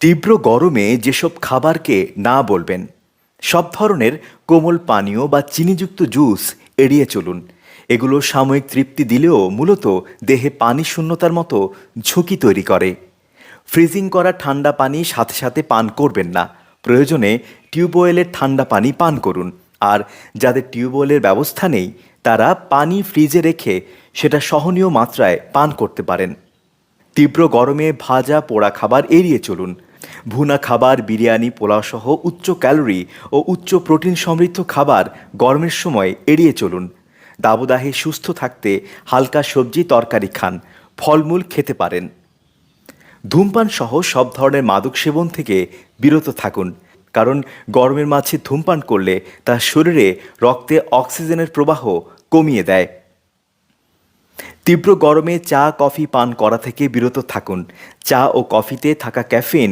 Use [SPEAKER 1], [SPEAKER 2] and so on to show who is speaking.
[SPEAKER 1] তীব্র গরমে যেসব খাবারকে না বলবেন, সব ধরনের কোমল পানীয় বা চিনিযুক্ত জুস এড়িয়ে চলুন। এগুলো সাময়িক তৃপ্তি দিলেও মূলত দেহে পানি শূন্যতার মতো ঝুঁকি তৈরি করে। ফ্রিজিং করা ঠান্ডা পানি সাথে সাথে পান করবেন না। প্রয়োজনে টিউবওয়েলের ঠান্ডা পানি পান করুন। আর যাদের টিউবওয়েলের ব্যবস্থা নেই, তারা পানি ফ্রিজে রেখে সেটা সহনীয় মাত্রায় পান করতে পারেন। তীব্র গরমে ভাজা পোড়া খাবার এড়িয়ে চলুন। ভুনা খাবার, বিরিয়ানি পোলাও সহ উচ্চ ক্যালোরি ও উচ্চ প্রোটিন সমৃদ্ধ খাবার গরমের সময় এড়িয়ে চলুন। দাবদাহে সুস্থ থাকতে হালকা সবজি তরকারি খান, ফলমূল খেতে পারেন। ধূমপান সহ সব ধরনের মাদক সেবন থেকে বিরত থাকুন, কারণ গরমের মাঝে ধূমপান করলে তা শরীরে রক্তে অক্সিজেনের প্রবাহ কমিয়ে দেয়। তীব্র গরমে চা, কফি, পান করা থেকে বিরত থাকুন। চা ও কফিতে থাকা ক্যাফিন